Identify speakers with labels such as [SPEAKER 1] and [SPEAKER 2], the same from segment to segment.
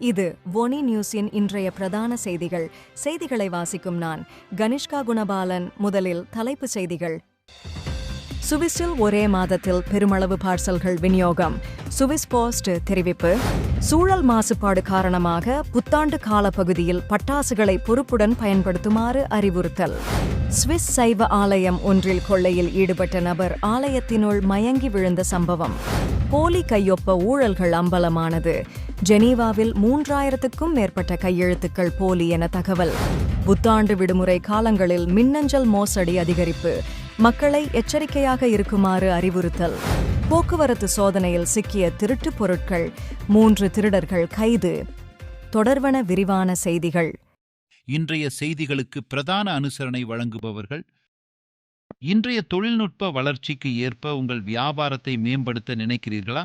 [SPEAKER 1] இது ஒனி நியூஸின் இன்றைய பிரதான செய்திகள். செய்திகளை வாசிக்கும் நான் கனிஷ்கா குணபாலன். முதலில் தலைப்புச் செய்திகள். சுவிஸில் ஒரே மாதத்தில் பெருமளவு பார்சல்கள் விநியோகம். சுவிஸ் போஸ்ட் தெரிவிப்பு. சூழல் மாசுபாடு காரணமாக புத்தாண்டு காலப்பகுதியில் பட்டாசுகளை பொறுப்புடன் பயன்படுத்துமாறு அறிவுறுத்தல். சுவிஸ் சைவ ஆலயம் ஒன்றில் கொள்ளையில் ஈடுபட்ட நபர் ஆலயத்தினுள் மயங்கி விழுந்த சம்பவம். போலி கையொப்ப ஊழல்கள் அம்பலமானது. ஜெனீவாவில் மூன்றாயிரத்துக்கும் மேற்பட்ட கையெழுத்துக்கள் போலி என தகவல். புத்தாண்டு விடுமுறை காலங்களில் மின்னஞ்சல் மோசடி அதிகரிப்பு. மக்களை எச்சரிக்கையாக இருக்குமாறு அறிவுறுத்தல். போக்குவரத்து சோதனையில் சிக்கிய திருட்டுப் பொருட்கள். மூன்று திருடர்கள் கைது. தொடர்வன விரிவான செய்திகள்.
[SPEAKER 2] இன்றைய செய்திகளுக்கு பிரதான அனுசரணை வழங்குபவர்கள். இன்றைய தொழில்நுட்ப வளர்ச்சிக்கு ஏற்ப உங்கள் வியாபாரத்தை மேம்படுத்த நினைக்கிறீர்களா?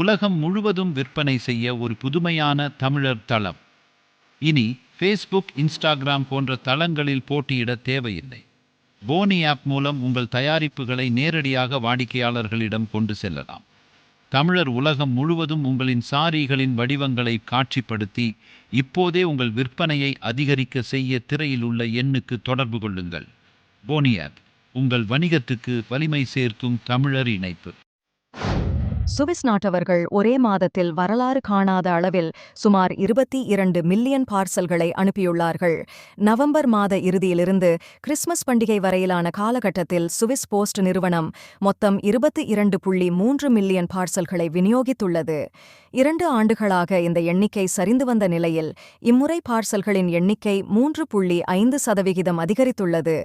[SPEAKER 2] உலகம் முழுவதும் விற்பனை செய்ய ஒரு புதுமையான தமிழர் தளம். இனி ஃபேஸ்புக் இன்ஸ்டாகிராம் போன்ற தளங்களில் போட்டியிட தேவையில்லை. போனி ஆப் மூலம் உங்கள் தயாரிப்புகளை நேரடியாக வாடிக்கையாளர்களிடம் கொண்டு செல்லலாம். தமிழர் உலகம் முழுவதும் உங்களின் சாரிகளின் வடிவங்களை காட்சிப்படுத்தி இப்போதே உங்கள் விற்பனையை அதிகரிக்க செய்ய திரையில் உள்ள எண்ணுக்கு தொடர்பு கொள்ளுங்கள். போனி ஆப் உங்கள் வணிகத்துக்கு வலிமை சேர்க்கும் தமிழர் இணைப்பு.
[SPEAKER 1] சுவிஸ் நாட்டவர்கள் ஒரே மாதத்தில் வரலாறு காணாத அளவில் சுமார் இருபத்தி இரண்டு மில்லியன் பார்சல்களை அனுப்பியுள்ளார்கள். நவம்பர் மாத இறுதியிலிருந்து கிறிஸ்மஸ் பண்டிகை வரையிலான காலகட்டத்தில் சுவிஸ் போஸ்ட் நிறுவனம் மொத்தம் இருபத்தி இரண்டு புள்ளி மூன்று மில்லியன் பார்சல்களை விநியோகித்துள்ளது. இரண்டு ஆண்டுகளாக இந்த எண்ணிக்கை சரிந்து வந்த நிலையில் இம்முறை பார்சல்களின் எண்ணிக்கை மூன்று புள்ளி ஐந்து சதவிகிதம் அதிகரித்துள்ளது.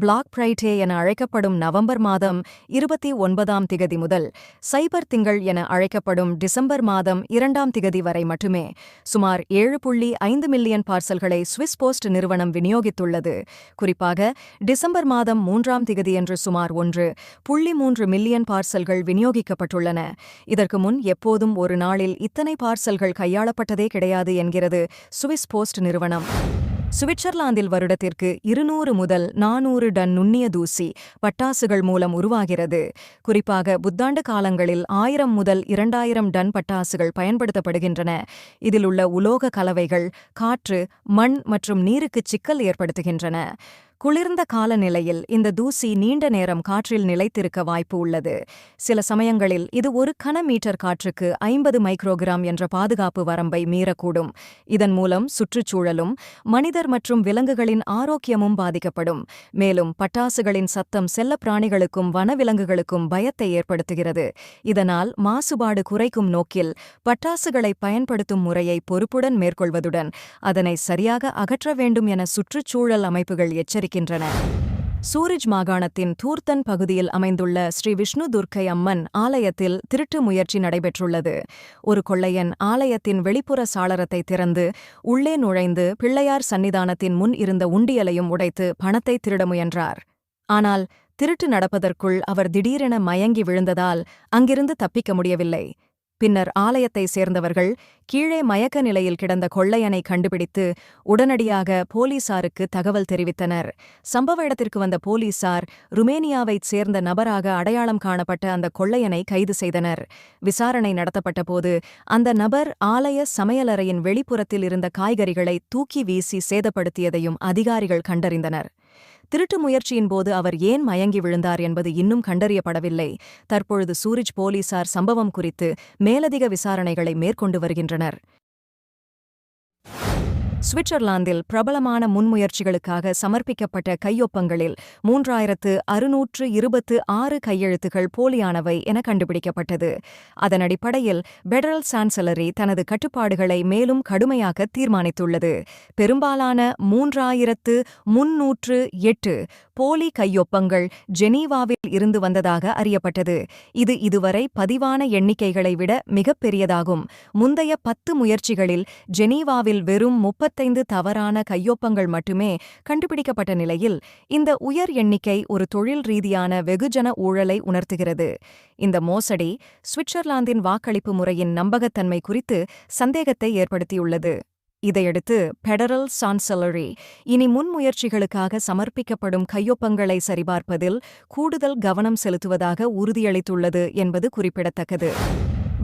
[SPEAKER 1] பிளாக் ஃப்ரைடே என அழைக்கப்படும் நவம்பர் மாதம் இருபத்தி ஒன்பதாம் திகதி முதல் சைபர் திங்கள் என அழைக்கப்படும் டிசம்பர் மாதம் இரண்டாம் திகதி வரை மட்டுமே சுமார் ஏழு புள்ளி ஐந்து மில்லியன் பார்சல்களை சுவிஸ் போஸ்ட் நிறுவனம் விநியோகித்துள்ளது. குறிப்பாக டிசம்பர் மாதம் மூன்றாம் திகதியன்று சுமார் ஒன்று புள்ளி மூன்று மில்லியன் பார்சல்கள் விநியோகிக்கப்பட்டுள்ளன. இதற்கு முன் எப்போதும் ஒரு நாளில் இத்தனை பார்சல்கள் கையாளப்பட்டதே கிடையாது என்கிறது சுவிஸ் போஸ்ட் நிறுவனம். சுவிட்சர்லாந்தில் வருடத்திற்கு இருநூறு முதல் நானூறு டன் நுண்ணிய தூசி பட்டாசுகள் மூலம் உருவாகிறது. குறிப்பாக புத்தாண்டு காலங்களில் ஆயிரம் முதல் இரண்டாயிரம் டன் பட்டாசுகள் பயன்படுத்தப்படுகின்றன. இதில் உள்ள உலோக கலவைகள் காற்று மண் மற்றும் நீருக்கு சிக்கல் ஏற்படுத்துகின்றன. குளிர்ந்த காலநிலையில் இந்த தூசி நீண்ட நேரம் காற்றில் நிலைத்திருக்க வாய்ப்பு உள்ளது. சில சமயங்களில் இது ஒரு கன மீட்டர் காற்றுக்கு ஐம்பது மைக்ரோகிராம் என்ற பாதுகாப்பு வரம்பை மீறக்கூடும். இதன் மூலம் சுற்றுச்சூழலும் மனிதர் மற்றும் விலங்குகளின் ஆரோக்கியமும் பாதிக்கப்படும். மேலும் பட்டாசுகளின் சத்தம் செல்ல பிராணிகளுக்கும் வனவிலங்குகளுக்கும் பயத்தை ஏற்படுத்துகிறது. இதனால் மாசுபாடு குறைக்கும் நோக்கில் பட்டாசுகளை பயன்படுத்தும் முறையை பொறுப்புடன் மேற்கொள்வதுடன் அதனை சரியாக அகற்ற வேண்டும் என சுற்றுச்சூழல் அமைப்புகள் எச்சரிக்கை இருக்கின்றன சூரிஜ் மாகாணத்தின் தூர்த்தன் பகுதியில் அமைந்துள்ள ஸ்ரீ விஷ்ணு துர்க்கை அம்மன் ஆலயத்தில் திருட்டு முயற்சி நடைபெற்றுள்ளது. ஒரு கொள்ளையன் ஆலயத்தின் வெளிப்புற சாளரத்தை திறந்து உள்ளே நுழைந்து பிள்ளையார் சன்னிதானத்தின் முன் இருந்த உண்டியலையும் உடைத்து பணத்தை திருட முயன்றார். ஆனால் திருட்டு நடப்பதற்குள் அவர் திடீரென மயங்கி விழுந்ததால் அங்கிருந்து தப்பிக்க முடியவில்லை. பின்னர் ஆலயத்தை சேர்ந்தவர்கள் கீழே மயக்க நிலையில் கிடந்த கொள்ளையனை கண்டுபிடித்து உடனடியாக போலீசாருக்கு தகவல் தெரிவித்தனர். சம்பவ இடத்திற்கு வந்த போலீசார் ருமேனியாவைச் சேர்ந்த நபராக அடையாளம் காணப்பட்ட அந்த கொள்ளையனை கைது செய்தனர். விசாரணை நடத்தப்பட்டபோது அந்த நபர் ஆலய சமையலறையின் வெளிப்புறத்தில் இருந்த காய்கறிகளை தூக்கி வீசி சேதப்படுத்தியதையும் அதிகாரிகள் கண்டறிந்தனர். திருட்டு முயற்சியின் போது அவர் ஏன் மயங்கி விழுந்தார் என்பது இன்னும் கண்டறியப்படவில்லை. தற்பொழுது சூரிஜ் போலீசார் சம்பவம் குறித்து மேலதிக விசாரணைகளை மேற்கொண்டு வருகின்றனர். சுவிட்சர்லாந்தில் பிரபலமான முன்முயற்சிகளுக்காக சமர்ப்பிக்கப்பட்ட கையொப்பங்களில் மூன்றாயிரத்து அறுநூற்று இருபத்து ஆறு கையெழுத்துகள் போலியானவை என கண்டுபிடிக்கப்பட்டது. அதன் அடிப்படையில் பெடரல் சான்சலரி தனது கட்டுப்பாடுகளை மேலும் கடுமையாக்க தீர்மானித்துள்ளது. பெரும்பாலான மூன்றாயிரத்து முன்னூற்று எட்டு போலி கையொப்பங்கள் ஜெனீவாவில் இருந்து வந்ததாக அறியப்பட்டது. இது இதுவரை பதிவான எண்ணிக்கைகளை விட மிகப்பெரியதாகும் முந்தைய பத்து முயற்சிகளில் ஜெனீவாவில் வெறும் முப்பத்தைந்து தவறான கையொப்பங்கள் மட்டுமே கண்டுபிடிக்கப்பட்ட நிலையில் இந்த உயர் எண்ணிக்கை ஒரு தொழில் ரீதியான வெகுஜன ஊழலை உணர்த்துகிறது. இந்த மோசடி சுவிட்சர்லாந்தின் வாக்களிப்பு முறையின் நம்பகத்தன்மை குறித்து சந்தேகத்தை ஏற்படுத்தியுள்ளது. இதையடுத்து பெடரல் சான்சலரி இனி முன்முயற்சிகளுக்காக சமர்ப்பிக்கப்படும் கையொப்பங்களை சரிபார்ப்பதில் கூடுதல் கவனம் செலுத்துவதாக உறுதியளித்துள்ளது என்பது குறிப்பிடத்தக்கது.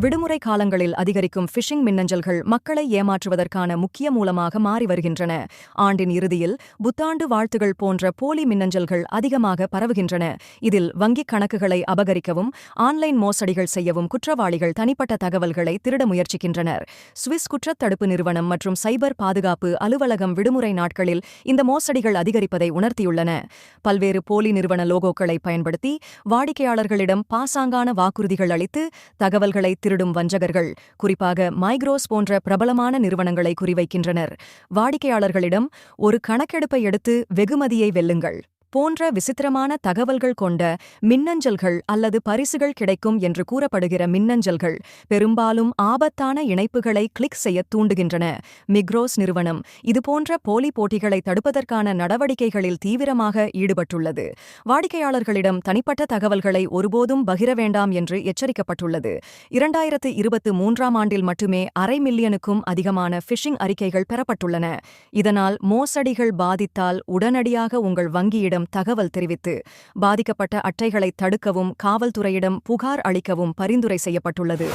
[SPEAKER 1] விடுமுறை காலங்களில் அதிகரிக்கும் ஃபிஷிங் மின்னஞ்சல்கள் மக்களை ஏமாற்றுவதற்கான முக்கிய மூலமாக மாறி வருகின்றன. ஆண்டின் இறுதியில் புத்தாண்டு வாழ்த்துகள் போன்ற போலி மின்னஞ்சல்கள் அதிகமாக பரவுகின்றன. இதில் வங்கிக் கணக்குகளை அபகரிக்கவும் ஆன்லைன் மோசடிகள் செய்யவும் குற்றவாளிகள் தனிப்பட்ட தகவல்களை திருட முயற்சிக்கின்றனர். சுவிஸ் குற்றத்தடுப்பு நிறுவனம் மற்றும் சைபர் பாதுகாப்பு அலுவலகம் விடுமுறை நாட்களில் இந்த மோசடிகள் அதிகரிப்பதை உணர்த்தியுள்ளன. பல்வேறு போலி நிறுவன லோகோக்களை பயன்படுத்தி வாடிக்கையாளர்களிடம் பாசாங்கான வாக்குறுதிகள் அளித்து தகவல்களை திருடும் வஞ்சகர்கள் குறிப்பாக மைக்ரோஸ் போன்ற பிரபலமான நிறுவனங்களை குறிவைக்கின்றனர். வாடிக்கையாளர்களிடம் ஒரு கணக்கெடுப்பை எடுத்து வெகுமதியை வெல்லுங்கள். போன்ற விசித்திரமான தகவல்கள் கொண்ட மின்னஞ்சல்கள் அல்லது பரிசுகள் கிடைக்கும் என்று கூறப்படுகிற மின்னஞ்சல்கள் பெரும்பாலும் ஆபத்தான இணைப்புகளை கிளிக் செய்ய தூண்டுகின்றன. மிக்ரோஸ் நிறுவனம் இதுபோன்ற போலி போட்டிகளை தடுப்பதற்கான நடவடிக்கைகளில் தீவிரமாக ஈடுபட்டுள்ளது. வாடிக்கையாளர்களிடம் தனிப்பட்ட தகவல்களை ஒருபோதும் பகிர வேண்டாம் என்று எச்சரிக்கப்பட்டுள்ளது. இரண்டாயிரத்து இருபத்து மூன்றாம் ஆண்டில் மட்டுமே அரை மில்லியனுக்கும் அதிகமான ஃபிஷிங் அறிக்கைகள் பெறப்பட்டுள்ளன. இதனால் மோசடிகள் பாதித்தால் உடனடியாக உங்கள் வங்கியிடம் தகவல் தெரிவித்து பாதிக்கப்பட்ட அட்டைகளை தடுக்கவும் காவல்துறையிடம் புகார் அளிக்கவும் பரிந்துரை செய்யப்பட்டுள்ளது.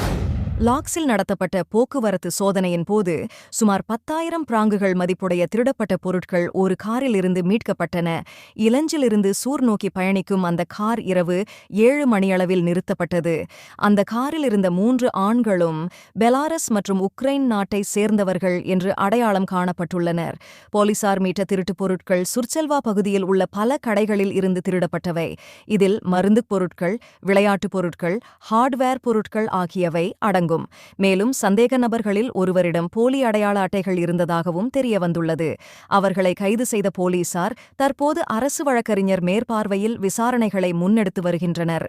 [SPEAKER 1] லாக்ஸில் நடத்தப்பட்ட போக்குவரத்து சோதனையின் போது சுமார் பத்தாயிரம் பிராங்குகள் மதிப்புடைய திருடப்பட்ட பொருட்கள் ஒரு காரில் இருந்து மீட்கப்பட்டன. இலஞ்சிலிருந்து சூர் நோக்கி பயணிக்கும் அந்த கார் இரவு ஏழு மணியளவில் நிறுத்தப்பட்டது. அந்த காரில் இருந்த மூன்று ஆண்களும் பெலாரஸ் மற்றும் உக்ரைன் நாட்டை சேர்ந்தவர்கள் என்று அடையாளம் காணப்பட்டுள்ளனர். போலீசார் மீட்ட திருட்டுப் பொருட்கள் சுர்ச்செல்வா பகுதியில் உள்ள பல கடைகளில் இருந்து திருடப்பட்டவை. இதில் மருந்துப் பொருட்கள் விளையாட்டுப் பொருட்கள் ஹார்ட்வேர் பொருட்கள் ஆகியவை அடங்கும். மேலும் சந்தேக நபர்களில் ஒருவரிடம் போலி அடையாள அட்டைகள் இருந்ததாகவும் தெரியவந்துள்ளது. அவர்களை கைது செய்த போலீசார் தற்போது அரசு வழக்கறிஞர் மேற்பார்வையில் விசாரணைகளை முன்னெடுத்து வருகின்றனர்.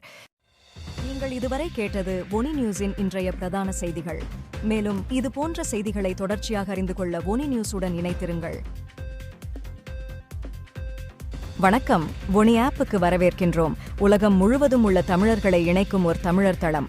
[SPEAKER 1] நீங்கள் இதுவரை கேட்டது ஒனி நியூஸின் இன்றைய பிரதான செய்திகள். மேலும் இது போன்ற செய்திகளை தொடர்ச்சியாக அறிந்து கொள்ள ஒனி நியூஸுடன் இணைத்திருங்கள் வணக்கம். ஒனி ஆப்புக்கு வரவேற்கின்றோம். உலகம் முழுவதும் உள்ள தமிழர்களை இணைக்கும் ஒரு தமிழர் தளம்.